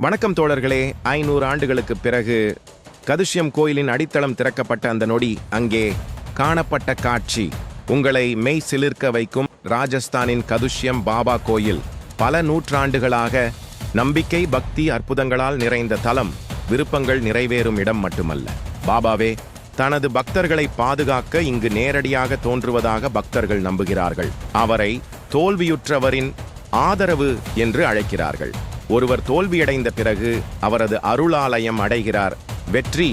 வணக்கம் தோழர்களே ஐநூறு ஆண்டுகளுக்கு பிறகு கதுஷ்யம் கோயிலின் அடித்தளம் திறக்கப்பட்ட அந்த நொடி அங்கே காணப்பட்ட காட்சி. உங்களை மெய் சிலிர்க்க வைக்கும் ராஜஸ்தானின் கதுஷ்யம் பாபா கோயில். பல நூற்றாண்டுகளாக நம்பிக்கை பக்தி அற்புதங்களால் நிறைந்த தலம். விருப்பங்கள் நிறைவேறும் இடம் மட்டுமல்ல. பாபாவே தனது பக்தர்களை பாதுகாக்க இங்கு நேரடியாக தோன்றுவதாக பக்தர்கள் நம்புகிறார்கள். அவரை தோல்வியுற்றவரின் ஆதரவு என்று அழைக்கிறார்கள். ஒருவர் தோல்வியடைந்த பிறகு அவரது அருளாலயம் அடைகிறார். வெற்றி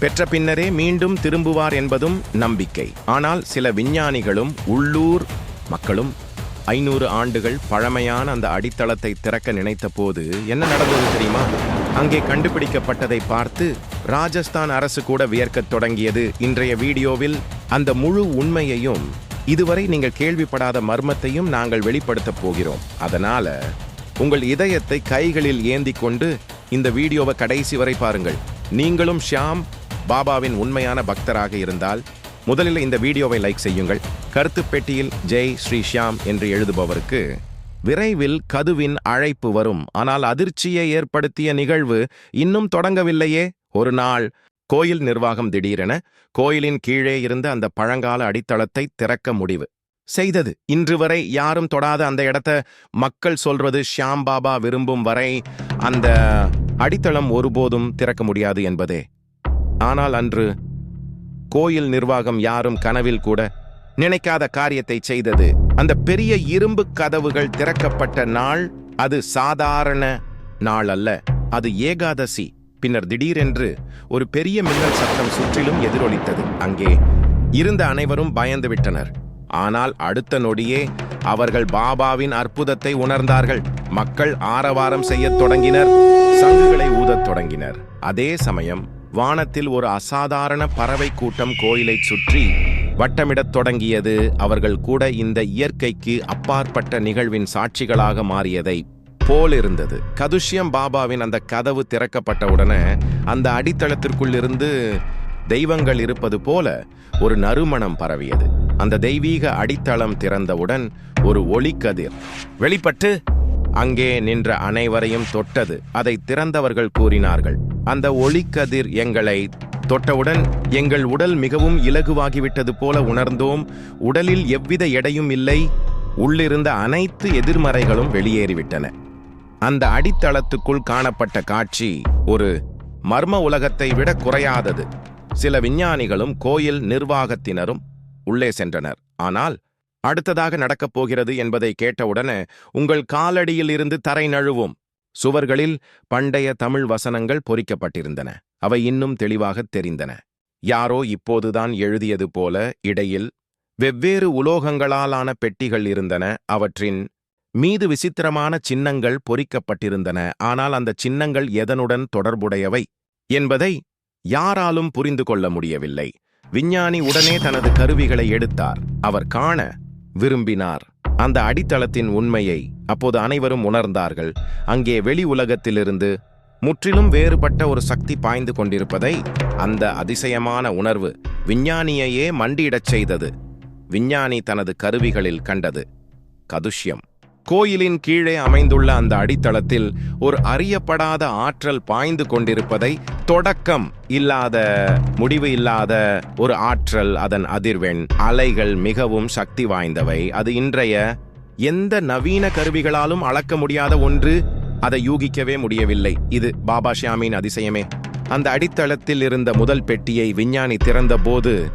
பெற்ற பின்னரே மீண்டும் திரும்புவார் என்பதும் நம்பிக்கை. ஆனால் சில விஞ்ஞானிகளும் உள்ளூர் மக்களும் ஐநூறு ஆண்டுகள் பழமையான அந்த அடித்தளத்தை திறக்க நினைத்த போது என்ன நடந்தது தெரியுமா? அங்கே கண்டுபிடிக்கப்பட்டதை பார்த்து ராஜஸ்தான் அரசு கூட வியர்க்கத் தொடங்கியது. இன்றைய வீடியோவில் அந்த முழு உண்மையையும் இதுவரை நீங்கள் கேள்விப்படாத மர்மத்தையும் நாங்கள் வெளிப்படுத்தப் போகிறோம். அதனால உங்கள் இதயத்தை கைகளில் ஏந்தி கொண்டு இந்த வீடியோவை கடைசி வரை பாருங்கள். நீங்களும் ஷியாம் பாபாவின் உண்மையான பக்தராக இருந்தால் முதலில் இந்த வீடியோவை லைக் செய்யுங்கள். கருத்து பெட்டியில் ஜெய் ஸ்ரீ ஷியாம் என்று எழுதுபவருக்கு விரைவில் கதுவின் அழைப்பு வரும். ஆனால் அதிர்ச்சியை ஏற்படுத்திய நிகழ்வு இன்னும் தொடங்கவில்லையே. ஒரு நாள் கோயில் நிர்வாகம் திடீரென கோயிலின் கீழே இருந்த அந்த பழங்கால அடித்தளத்தை திறக்க முடிவு. செய்தது. இன்று வரை யாரும் தொடாத அந்த இடத்த மக்கள் சொல்றது ஷியாம் பாபா விரும்பும் வரை அந்த அடித்தளம் ஒருபோதும் திறக்க முடியாது என்பதே. ஆனால் அன்று கோயில் நிர்வாகம் யாரும் கனவில் கூட நினைக்காத காரியத்தை செய்தது. அந்த பெரிய இரும்பு கதவுகள் திறக்கப்பட்ட நாள் அது சாதாரண நாள் அல்ல. அது ஏகாதசி. பின்னர் திடீரென்று ஒரு பெரிய மின்னல் சத்தம் சுற்றிலும் எதிரொலித்தது. அங்கே இருந்த அனைவரும் பயந்து விட்டனர். ஆனால் அடுத்த நொடியே அவர்கள் பாபாவின் அற்புதத்தை உணர்ந்தார்கள். மக்கள் ஆரவாரம் செய்யத் தொடங்கினர். சங்குகளை ஊதத் தொடங்கினர். அதே சமயம் வானத்தில் ஒரு அசாதாரண பறவை கூட்டம் கோயிலைச் சுற்றி வட்டமிடத் தொடங்கியது. அவர்கள் கூட இந்த இயற்கைக்கு அப்பாற்பட்ட நிகழ்வின் சாட்சிகளாக மாறியதை போலிருந்தது கதுஷ்யம் பாபாவின் அந்த கதவு திறக்கப்பட்டவுடனே அந்த அடித்தளத்திற்குள் இருந்து தெய்வங்கள் இருப்பது போல ஒரு நறுமணம் பரவியது. அந்த தெய்வீக அடித்தளம் திறந்தவுடன் ஒரு ஒளிக்கதிர் வெளிப்பட்டு அங்கே நின்ற அனைவரையும் தொட்டது. அதை திறந்தவர்கள் கூறினார்கள். அந்த ஒளிக்கதிர் எங்களை தொட்டவுடன் எங்கள் உடல் மிகவும் இலகுவாகிவிட்டது போல உணர்ந்தோம். உடலில் எவ்வித எடையும் இல்லை. உள்ளிருந்த அனைத்து எதிர்மறைகளும் வெளியேறிவிட்டன. அந்த அடித்தளத்துக்குள் காணப்பட்ட காட்சி ஒரு மர்ம உலகத்தை விட குறையாதது. சில விஞ்ஞானிகளும் கோயில் நிர்வாகத்தினரும் உள்ளே சென்றனர். ஆனால் அடுத்ததாக நடக்கப் போகிறது என்பதை கேட்டவுடனே உங்கள் காலடியில் இருந்து தரை நழுவும். சுவர்களில் பண்டைய தமிழ் வசனங்கள் பொறிக்கப்பட்டிருந்தன. அவை இன்னும் தெளிவாகத் தெரிந்தன. யாரோ இப்போதுதான் எழுதியது போல இடையில் வெவ்வேறு உலோகங்களாலான பெட்டிகள் இருந்தன. அவற்றின் மீது விசித்திரமான சின்னங்கள் பொறிக்கப்பட்டிருந்தன. ஆனால் அந்த சின்னங்கள் எதனுடன் தொடர்புடையவை என்பதை யாராலும் புரிந்து கொள்ள முடியவில்லை. விஞ்ஞானி உடனே தனது கருவிகளை எடுத்தார். அவர் காண விரும்பினார். அந்த அடித்தளத்தின் உண்மையை அப்போது அனைவரும் உணர்ந்தார்கள். அங்கே வெளி உலகத்திலிருந்து முற்றிலும் வேறுபட்ட ஒரு சக்தி பாய்ந்து கொண்டிருப்பதை அந்த அதிசயமான உணர்வு விஞ்ஞானியையே மண்டியிடச் செய்தது. விஞ்ஞானி தனது கருவிகளில் கண்டது. கதுஷ்யம். கோயிலின் கீழே அமைந்துள்ள அந்த அடித்தளத்தில் ஒரு அறியப்படாத ஆற்றல் பாய்ந்து கொண்டிருப்பதை தொடக்கம் இல்லாத முடிவு இல்லாத ஒரு ஆற்றல் அதன் அதிர்வெண். அலைகள் மிகவும் சக்தி வாய்ந்தவை. அது இன்றைய எந்த நவீன கருவிகளாலும் அளக்க முடியாத ஒன்று. அதை யூகிக்கவே முடியவில்லை. இது பாபா ஷியாமின் அதிசயமே. அந்த அடித்தளத்தில் இருந்த முதல் பெட்டியை விஞ்ஞானி திறந்தபோது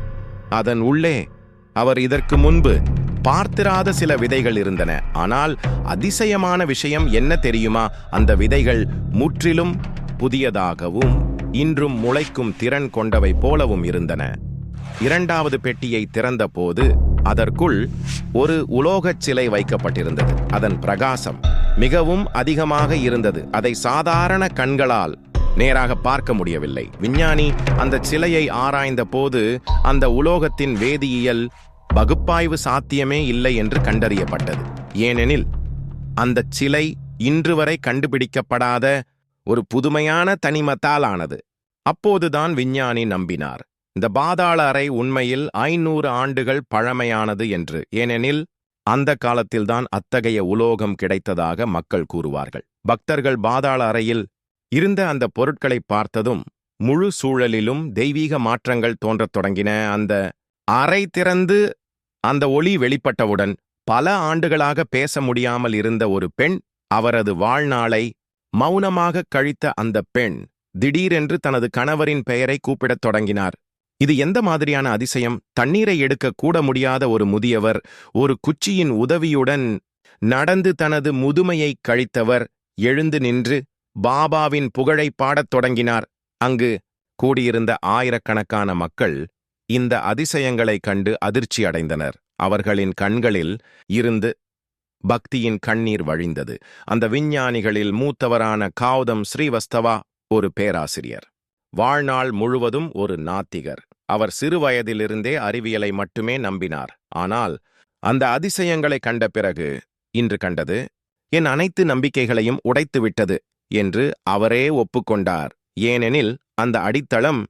அதன் உள்ளே அவர் இதற்கு முன்பு பார்த்திராத சில விதைகள் இருந்தன. ஆனால் அதிசயமான விஷயம் என்ன தெரியுமா? அந்த விதைகள் முற்றிலும் புதியதாகவும் இன்றும் முளைக்கும் திறன் கொண்டவை போலவும் இருந்தன. இரண்டாவது பெட்டியை திறந்தபோது அதற்குள் ஒரு உலோகச் சிலை வைக்கப்பட்டிருந்தது. அதன் பிரகாசம் மிகவும் அதிகமாக இருந்தது. அதை சாதாரண கண்களால் நேராக பார்க்க முடியவில்லை. விஞ்ஞானி அந்த சிலையை ஆராய்ந்த போது அந்த உலோகத்தின் வேதியியல் பகுப்பாய்வு சாத்தியமே இல்லை என்று கண்டறியப்பட்டது. ஏனெனில் அந்த சிலை இன்று வரை கண்டுபிடிக்கப்படாத ஒரு புதுமையான தனிமத்தால் ஆனது. அப்போதுதான் விஞ்ஞானி நம்பினார் இந்த பாதாள அறை உண்மையில் ஐநூறு ஆண்டுகள் பழமையானது என்று. ஏனெனில் அந்த காலத்தில்தான் அத்தகைய உலோகம் கிடைத்ததாக மக்கள் கூறுவார்கள். பக்தர்கள் பாதாள அறையில் இருந்த அந்த பொருட்களை பார்த்ததும் முழு சூழலிலும் தெய்வீக மாற்றங்கள் தோன்றத் தொடங்கின. அந்த அறை திறந்து அந்த ஒளி வெளிப்பட்டவுடன் பல ஆண்டுகளாக பேச முடியாமல் இருந்த ஒரு பெண் அவரது வாழ்நாளை மௌனமாக கழித்த அந்த பெண் திடீரென்று தனது கணவரின் பெயரை கூப்பிடத் தொடங்கினார். இது எந்த மாதிரியான அதிசயம்? தண்ணீரை எடுக்க கூட முடியாத ஒரு முதியவர் ஒரு குச்சியின் உதவியுடன் நடந்து தனது முதுமையை கழித்தவர் எழுந்து நின்று பாபாவின் புகழை பாடத் தொடங்கினார். அங்கு கூடியிருந்த ஆயிரக்கணக்கான மக்கள் இந்த அதிசயங்களைக் கண்டு அதிர்ச்சி அடைந்தனர் அவர்களின் கண்களில் இருந்து பக்தியின் கண்ணீர் வழிந்தது. அந்த விஞ்ஞானிகளில் மூத்தவரான காவுதம் ஸ்ரீவஸ்தவா ஒரு பேராசிரியர். வாழ்நாள் முழுவதும் ஒரு நாத்திகர். அவர் சிறுவயதிலிருந்தே அறிவியலை மட்டுமே நம்பினார். ஆனால் அந்த அதிசயங்களை கண்ட பிறகு இன்று கண்டது என் அனைத்து நம்பிக்கைகளையும் உடைத்துவிட்டது என்று அவரே ஒப்புக்கொண்டார். ஏனெனில் அந்த அடித்தளம்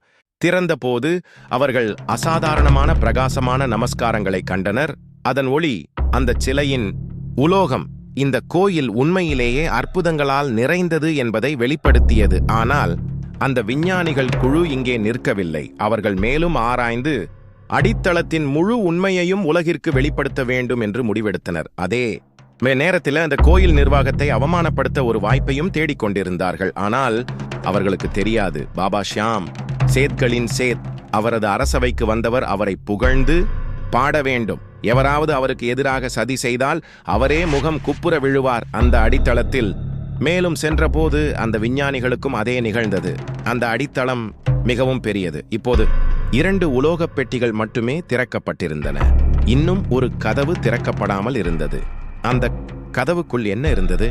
திறந்தபோது அவர்கள் அசாதாரணமான பிரகாசமான நமஸ்காரங்களை கண்டனர். அதன் ஒளி அந்த சிலையின் உலோகம் இந்த கோயில் உண்மையிலேயே அற்புதங்களால் நிறைந்தது என்பதை வெளிப்படுத்தியது. ஆனால் அந்த விஞ்ஞானிகள் குழு இங்கே நிற்கவில்லை. அவர்கள் மேலும் ஆராய்ந்து அடித்தளத்தின் முழு உண்மையையும் உலகிற்கு வெளிப்படுத்த வேண்டும் என்று முடிவெடுத்தனர். அதே நேரத்தில் அந்த கோயில் நிர்வாகத்தை அவமானப்படுத்த ஒரு வாய்ப்பையும் தேடிக்கொண்டிருந்தார்கள் ஆனால் அவர்களுக்கு தெரியாது. பாபா ஷியாம் சேத்களின் சேத் அவரது அரசவைக்கு வந்தவர் அவரை புகழ்ந்து பாட வேண்டும். எவராவது அவருக்கு எதிராக சதி செய்தால் அவரே முகம் குப்புற விழுவார். அந்த அடித்தளத்தில் மேலும் சென்றபோது அந்த விஞ்ஞானிகளுக்கும் அதே நிகழ்ந்தது. அந்த அடித்தளம் மிகவும் பெரியது. இப்போது இரண்டு உலோகப் பெட்டிகள் மட்டுமே திறக்கப்பட்டிருந்தன. இன்னும் ஒரு கதவு திறக்கப்படாமல் இருந்தது. அந்த கதவுக்குள் என்ன இருந்தது?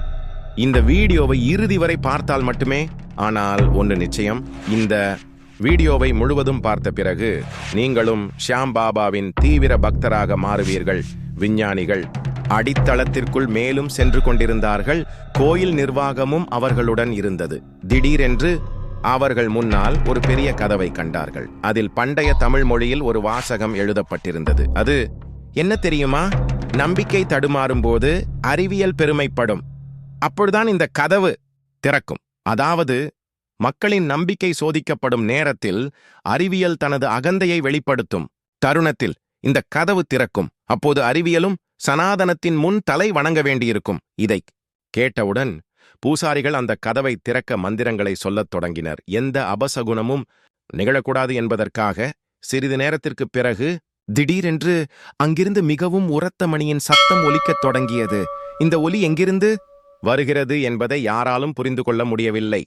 இந்த வீடியோவை இறுதி வரை பார்த்தால் மட்டுமே ஆனால் ஒன்று நிச்சயம். இந்த வீடியோவை முழுவதும் பார்த்த பிறகு நீங்களும் ஷியாம் பாபாவின் தீவிர பக்தராக மாறுவீர்கள். விஞ்ஞானிகள் அடித்தளத்திற்குள் மேலும் சென்று கொண்டிருந்தார்கள். கோயில் நிர்வாகமும் அவர்களுடன் இருந்தது. திடீரென்று அவர்கள் முன்னால் ஒரு பெரிய கதவை கண்டார்கள். அதில் பண்டைய தமிழ் மொழியில் ஒரு வாசகம் எழுதப்பட்டிருந்தது. அது என்ன தெரியுமா? நம்பிக்கை தடுமாறும் போது அறிவியல் பெருமைப்படும். அப்பொழுதுதான் இந்த கதவு திறக்கும். அதாவது மக்களின் நம்பிக்கை சோதிக்கப்படும் நேரத்தில் அறிவியல் தனது அகந்தையை வெளிப்படுத்தும் தருணத்தில் இந்த கதவு திறக்கும். அப்போது அறிவியலும் சனாதனத்தின் முன் தலை வணங்க வேண்டியிருக்கும். இதை கேட்டவுடன் பூசாரிகள் அந்த கதவை திறக்க மந்திரங்களை சொல்லத் தொடங்கினர். எந்த அபசகுணமும் நிகழக்கூடாது என்பதற்காக சிறிது நேரத்திற்குப் பிறகு திடீரென்று அங்கிருந்து மிகவும் உரத்த மணியின் சத்தம் ஒலிக்கத் தொடங்கியது. இந்த ஒலி எங்கிருந்து வருகிறது என்பதை யாராலும் புரிந்து கொள்ள முடியவில்லை.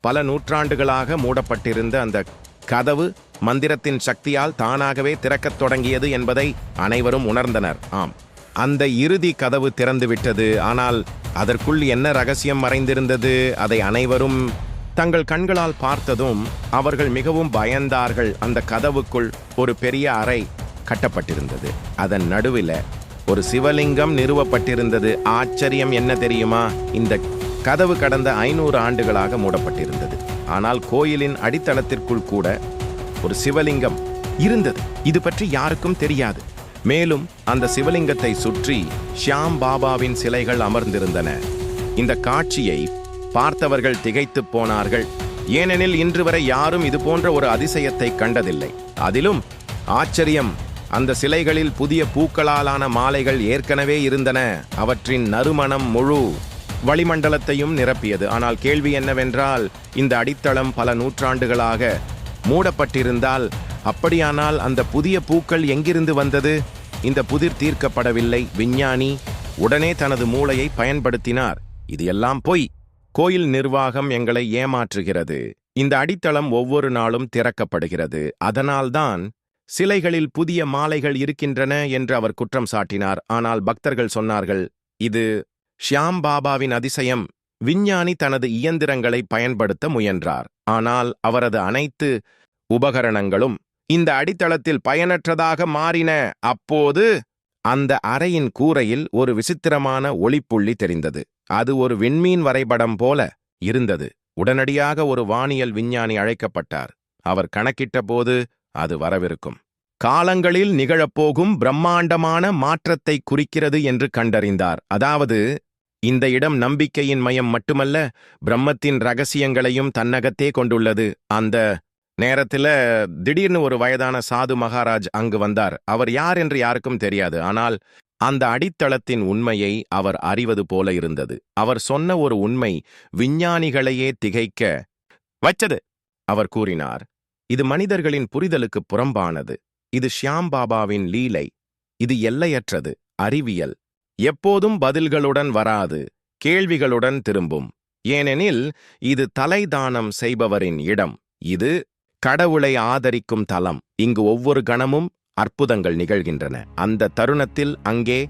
பல நூற்றாண்டுகளாக மூடப்பட்டிருந்த அந்த கதவு மந்திரத்தின் சக்தியால் தானாகவே திறக்கத் தொடங்கியது என்பதை அனைவரும் உணர்ந்தனர். ஆம். அந்த இறுதி கதவு திறந்துவிட்டது. ஆனால் அதற்குள் என்ன ரகசியம் மறைந்திருந்தது அதை அனைவரும் தங்கள் கண்களால் பார்த்ததும் அவர்கள் மிகவும் பயந்தார்கள். அந்த கதவுக்குள் ஒரு பெரிய அறை கட்டப்பட்டிருந்தது. அதன் நடுவில் ஒரு சிவலிங்கம் நிறுவப்பட்டிருந்தது. ஆச்சரியம் என்ன தெரியுமா? இந்த கதவு கடந்த ஐநூறு ஆண்டுகளாக மூடப்பட்டிருந்தது. ஆனால் கோயிலின் அடித்தளத்திற்குள் கூட ஒரு சிவலிங்கம் இருந்தது. இது பற்றி யாருக்கும் தெரியாது. மேலும் அந்த சிவலிங்கத்தை சுற்றி ஷியாம் பாபாவின் சிலைகள் அமர்ந்திருந்தன. இந்த காட்சியை பார்த்தவர்கள் திகைத்துப் போனார்கள். ஏனெனில் இன்று வரை யாரும் இது போன்ற ஒரு அதிசயத்தை கண்டதில்லை. அதிலும் ஆச்சரியம் அந்த சிலைகளில் புதிய பூக்களாலான மாலைகள் ஏற்கனவே இருந்தன. அவற்றின் நறுமணம் முழு வளிமண்டலத்தையும் நிரப்பியது. ஆனால் கேள்வி என்னவென்றால் இந்த அடித்தளம் பல நூற்றாண்டுகளாக மூடப்பட்டிருந்தால் அப்படியானால் அந்த புதிய பூக்கள் எங்கிருந்து வந்தது? இந்த புதிர் தீர்க்கப்படவில்லை. விஞ்ஞானி உடனே தனது மூளையை பயன்படுத்தினார். இது எல்லாம் பொய். கோயில் நிர்வாகம் எங்களை ஏமாற்றுகிறது. இந்த அடித்தளம் ஒவ்வொரு நாளும் திறக்கப்படுகிறது. அதனால்தான் சிலைகளில் புதிய மாலைகள் இருக்கின்றன என்று அவர் குற்றம் சாட்டினார். ஆனால் பக்தர்கள் சொன்னார்கள் இது ஷியாம் பாபாவின் அதிசயம். விஞ்ஞானி தனது இயந்திரங்களை பயன்படுத்த முயன்றார். ஆனால் அவரது அனைத்து உபகரணங்களும் இந்த அடித்தளத்தில் பயனற்றதாக மாறின. அப்போது அந்த அறையின் கூரையில் ஒரு விசித்திரமான ஒளிப்புள்ளி தெரிந்தது. அது ஒரு விண்மீன் வரைபடம் போல இருந்தது. உடனடியாக ஒரு வானியல் விஞ்ஞானி அழைக்கப்பட்டார். அவர் கணக்கிட்ட போது அது வரவிருக்கும். காலங்களில் நிகழப்போகும் பிரம்மாண்டமான மாற்றத்தை குறிக்கிறது என்று கண்டறிந்தார். அதாவது இந்த இடம் நம்பிக்கையின் மையம் மட்டுமல்ல பிரம்மத்தின் ரகசியங்களையும் தன்னகத்தே கொண்டுள்ளது. அந்த நேரத்துல திடீர்னு ஒரு வயதான சாது மகாராஜ் அங்கு வந்தார். அவர் யார் என்று யாருக்கும் தெரியாது. ஆனால் அந்த அடித்தளத்தின் உண்மையை அவர் அறிவது போல இருந்தது. அவர் சொன்ன ஒரு உண்மை விஞ்ஞானிகளையே திகைக்க வச்சது அவர் கூறினார். இது மனிதர்களின் புரிதலுக்கு புறம்பானது. இது ஷியாம் பாபாவின் லீலை. இது எல்லையற்றது அறிவியல். எப்போதும் பதில்களுடன் வராது கேள்விகளுடன் திரும்பும். ஏனெனில் இது தலைதானம் செய்பவரின் இடம். இது கடவுளை ஆதரிக்கும் தலம். இங்கு ஒவ்வொரு கணமும் அற்புதங்கள் நிகழ்கின்றன. அந்த தருணத்தில் அங்கே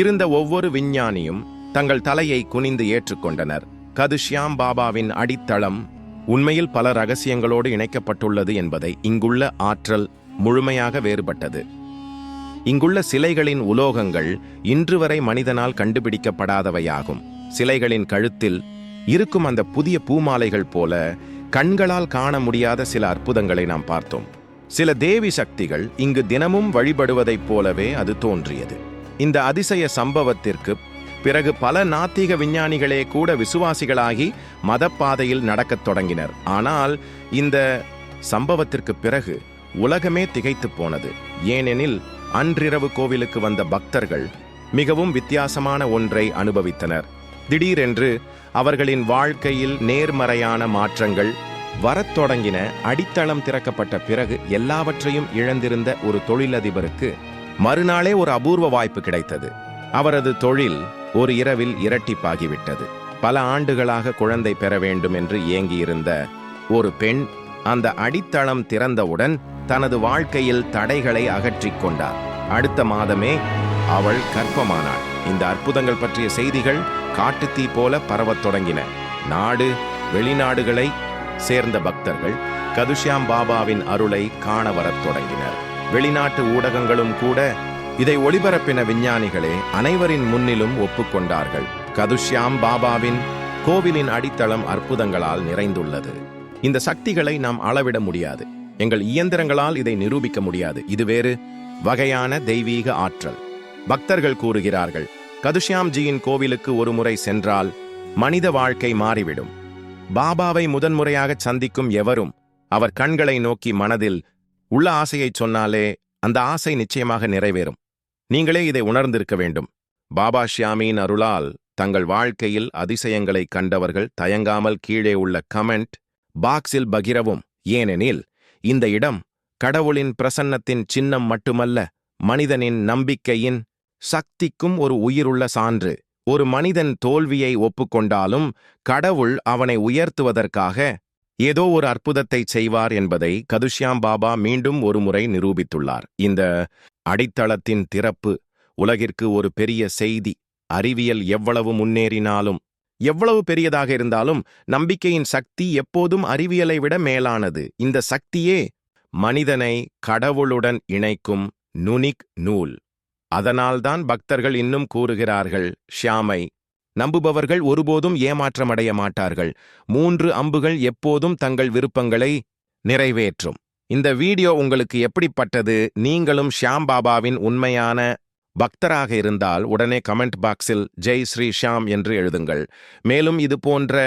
இருந்த ஒவ்வொரு விஞ்ஞானியும் தங்கள் தலையை குனிந்து ஏற்றுக்கொண்டனர். கதுஷ்யாம் பாபாவின் அடித்தளம் உண்மையில் பல ரகசியங்களோடு இணைக்கப்பட்டுள்ளது என்பதை இங்குள்ள ஆற்றல் முழுமையாக வேறுபட்டது. இங்குள்ள சிலைகளின் உலோகங்கள் இன்று வரை மனிதனால் கண்டுபிடிக்கப்படாதவையாகும். சிலைகளின் கழுத்தில் இருக்கும் அந்த புதிய பூமாலைகள் போல கண்களால் காண முடியாத சில அற்புதங்களை நாம் பார்த்தோம். சில தேவி சக்திகள் இங்கு தினமும் வழிபடுவதைப் போலவே அது தோன்றியது. இந்த அதிசய சம்பவத்திற்கு பிறகு பல நாத்திக விஞ்ஞானிகளே கூட விசுவாசிகளாகி மதப்பாதையில் நடக்கத் தொடங்கினர். ஆனால் இந்த சம்பவத்திற்கு பிறகு உலகமே திகைத்துப் போனது. ஏனெனில் அன்றிரவு கோவிலுக்கு வந்த பக்தர்கள் மிகவும் வித்தியாசமான ஒன்றை அனுபவித்தனர். திடீரென்று அவர்களின் வாழ்க்கையில் நேர்மறையான மாற்றங்கள் வரத் தொடங்கின அடித்தளம் திறக்கப்பட்ட பிறகு எல்லாவற்றையும் இழந்திருந்த ஒரு தொழிலதிபருக்கு மறுநாளே ஒரு அபூர்வ வாய்ப்பு கிடைத்தது. அவரது தொழில் ஒரு இரவில் இரட்டிப்பாகிவிட்டது. பல ஆண்டுகளாக குழந்தை பெற வேண்டும் என்று ஏங்கியிருந்த ஒரு பெண் அந்த அடித்தளம் திறந்தவுடன் தனது வாழ்க்கையில் தடைகளை அகற்றிக் கொண்டார். அடுத்த மாதமே அவள் கற்பமானாள் இந்த அற்புதங்கள் பற்றிய செய்திகள் காட்டுத்தீ போல பரவத் தொடங்கின. நாடு வெளிநாடுகளை சேர்ந்த பக்தர்கள் கதுஷ்யாம் பாபாவின் அருளை காண வரத் தொடங்கினர். வெளிநாட்டு ஊடகங்களும் கூட இதை ஒளிபரப்பின விஞ்ஞானிகளே அனைவரின் முன்னிலும் ஒப்புக்கொண்டார்கள். கதுஷ்யாம் பாபாவின் கோவிலின் அடித்தளம் அற்புதங்களால் நிறைந்துள்ளது. இந்த சக்திகளை நாம் அளவிட முடியாது. எங்கள் இயந்திரங்களால் இதை நிரூபிக்க முடியாது. இது வேறு வகையான தெய்வீக ஆற்றல். பக்தர்கள் கூறுகிறார்கள் கதுஷ்யாம்ஜியின் கோவிலுக்கு ஒரு முறை சென்றால் மனித வாழ்க்கை மாறிவிடும். பாபாவை முதன்முறையாக சந்திக்கும் எவரும் அவர் கண்களை நோக்கி மனதில் உள்ள ஆசையைச் சொன்னாலே அந்த ஆசை நிச்சயமாக நிறைவேறும். நீங்களே இதை உணர்ந்திருக்க வேண்டும். பாபா ஷியாமியின் அருளால் தங்கள் வாழ்க்கையில் அதிசயங்களை கண்டவர்கள் தயங்காமல் கீழே உள்ள கமெண்ட் பாக்ஸில் பகிரவும். ஏனெனில் இந்த இடம் கடவுளின் பிரசன்னத்தின் சின்னம் மட்டுமல்ல மனிதனின் நம்பிக்கையின் சக்திக்கும் ஒரு உயிருள்ள சான்று. ஒரு மனிதன் தோல்வியை ஒப்புக்கொண்டாலும் கடவுள் அவனை உயர்த்துவதற்காக ஏதோ ஒரு அற்புதத்தை செய்வார் என்பதை கதுஷ்யாம் பாபா மீண்டும் ஒருமுறை நிரூபித்துள்ளார். இந்த அடித்தளத்தின் திறப்பு உலகிற்கு ஒரு பெரிய செய்தி. அறிவியல் எவ்வளவு முன்னேறினாலும் எவ்வளவு பெரியதாக இருந்தாலும் நம்பிக்கையின் சக்தி எப்போதும் அறிவியலை விட மேலானது. இந்த சக்தியே மனிதனை கடவுளுடன் இணைக்கும் நுனிக் நூல். அதனால்தான் பக்தர்கள் இன்னும் கூறுகிறார்கள் ஷியாமை நம்புபவர்கள் ஒருபோதும் ஏமாற்றமடைய மாட்டார்கள். மூன்று அம்புகள் எப்போதும் தங்கள் விருப்பங்களை நிறைவேற்றும். இந்த வீடியோ உங்களுக்கு எப்படிப்பட்டது? நீங்களும் ஷியாம் பாபாவின் உண்மையான பக்தராக இருந்தால் உடனே கமெண்ட் பாக்ஸில் ஜெய் ஸ்ரீ ஷியாம் என்று எழுதுங்கள். மேலும் இது போன்ற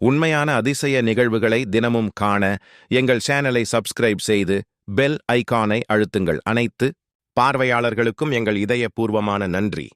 உண்மையான அதிசய நிகழ்வுகளை தினமும் காண எங்கள் சேனலை சப்ஸ்கிரைப் செய்து பெல் ஐகானை அழுத்துங்கள். அனைத்து பார்வையாளர்களுக்கும் எங்கள் இதயபூர்வமான நன்றி.